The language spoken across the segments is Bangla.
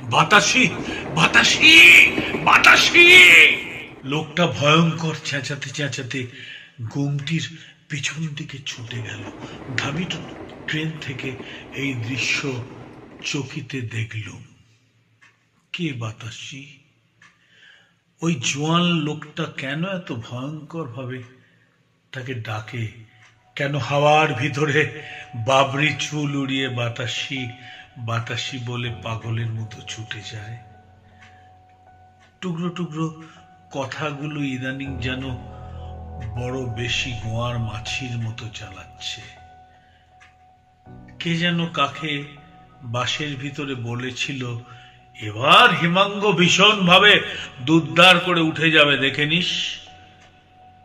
বাতাসি বাতাসি বাতাসি। লোকটা ভয়ঙ্কর চেঁচাতে চেঁচাতে গুমটির পিছন দিকে ছুটে গেল। ধাবি ট্রেন থেকে এই দৃশ্য চকিতে দেখলুম কে বাতাসি? ওই জোয়ান লোকটা কেন এত ভয়ঙ্কর ভাবে তাকে ডাকে? কেন হাওয়ার ভিতরে বাবরি চুল উড়িয়ে বাতাসি বাতাসি বলে পাগলের মতো ছুটে যায়। টুকরো টুকরো কথাগুলো ইদানিং যেন বড় বেশি গোয়ার মাছির মতো চালাচ্ছে। কে যেন কাকে বাসের ভিতরে বলেছিল, এবার হিমাঙ্গ ভীষণ ভাবে দুদ্দার করে উঠে যাবে, দেখে নিস।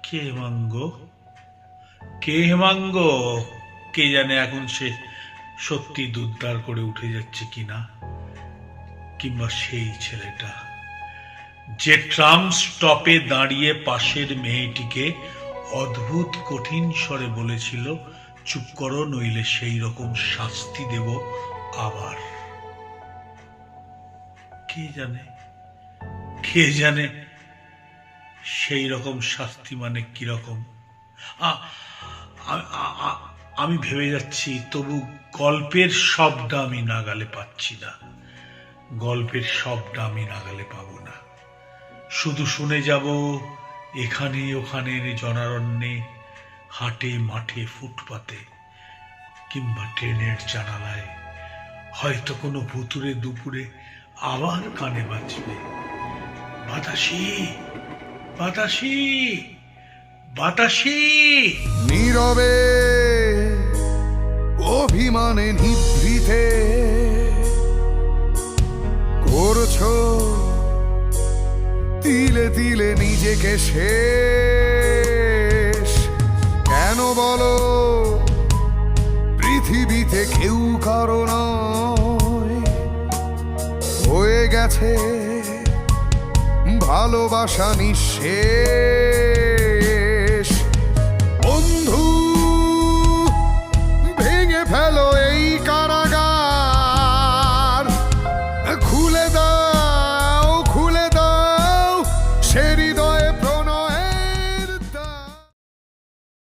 কে হেমাঙ্গ? কে হেমাঙ্গ? কে জানে এখন সে সত্যি দুদ্দার করে উঠে যাচ্ছে কিনা? কিংবা সেই ছেলেটা? যে ট্রাম স্টপে দাঁড়িয়ে পাশের মেয়েটিকে অদ্ভুত কঠিন স্বরে বলেছিল, চুপ করো, নইলে সেই রকম শাস্তি দেব আবার। কে জানে? কে জানে? সেই রকম শাস্তি মানে কীরকম আমি ভেবে যাচ্ছি, তবু গল্পের শব্দ আমি নাগালে পাচ্ছি না। গল্পের শব্দ আমি নাগালে পাবো না। শুধু শুনে যাব এখানে ওখানে জনারণ্যে, হাটে মাঠে ফুটপাতে, কিংবা ট্রেনের জানালায়। হয়তো কোনো ভুতুরে দুপুরে আবার কানে বাজবে। বাতাসি বাতাসি বাতাসি। নীরবে অভিমানে নিভৃতে করছ তিলে তিলে নিজেকে শেষ। কেন বলো, পৃথিবীতে কেউ কারও নয়। হয়ে গেছে ভালোবাসা নিঃশেষ।